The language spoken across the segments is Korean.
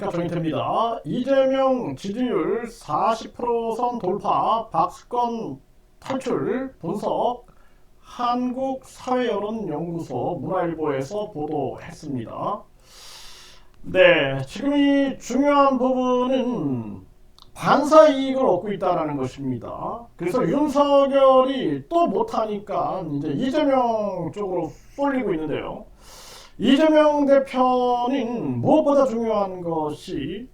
안녕하십니까 정인태입니다. 이재명 지지율 40%선 돌파, 박수권 탈출 분석 한국사회여론연구소 문화일보에서 보도했습니다. 네, 지금 이 중요한 부분은 반사 이익을 얻고 있다는 것입니다. 그래서 윤석열이 또 못하니까 이제 이재명 쪽으로 쏠리고 있는데요. 이재명 대표는 무엇보다 중요한 것이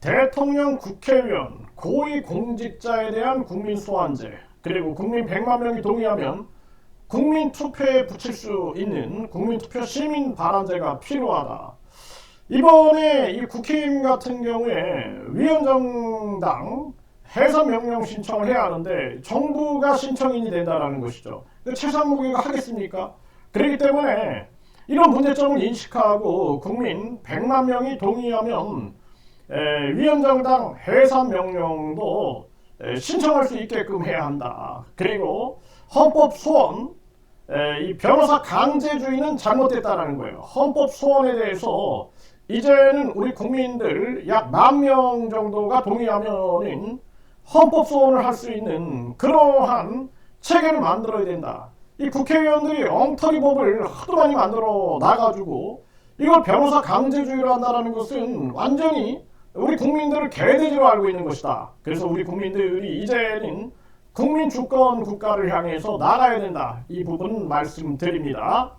대통령, 국회의원, 고위공직자에 대한 국민 소환제 그리고 국민 100만 명이 동의하면 국민 투표에 붙일 수 있는 국민 투표 시민 발언제가 필요하다. 이번에 이 국회의원 같은 경우에 위원정당 해산 명령 신청을 해야 하는데 정부가 신청인이 된다라는 것이죠. 최상무기가 하겠습니까? 그렇기 때문에 이런 문제점을 인식하고 국민 100만 명이 동의하면 에, 위원장당 해산 명령도 에, 신청할 수 있게끔 해야 한다. 그리고 헌법 소원 에, 이 변호사 강제주의는 잘못됐다라는 거예요. 헌법 소원에 대해서 이제는 우리 국민들 약 만 명 정도가 동의하면은 헌법 소원을 할 수 있는 그러한 체계를 만들어야 된다. 이 국회의원들이 엉터리 법을 하도 많이 만들어 놔가지고 이걸 변호사 강제주의로 한다는 것은 완전히 우리 국민들을 개돼지로 알고 있는 것이다. 그래서 우리 국민들이 이제는 국민 주권 국가를 향해서 나가야 된다. 이 부분 말씀드립니다.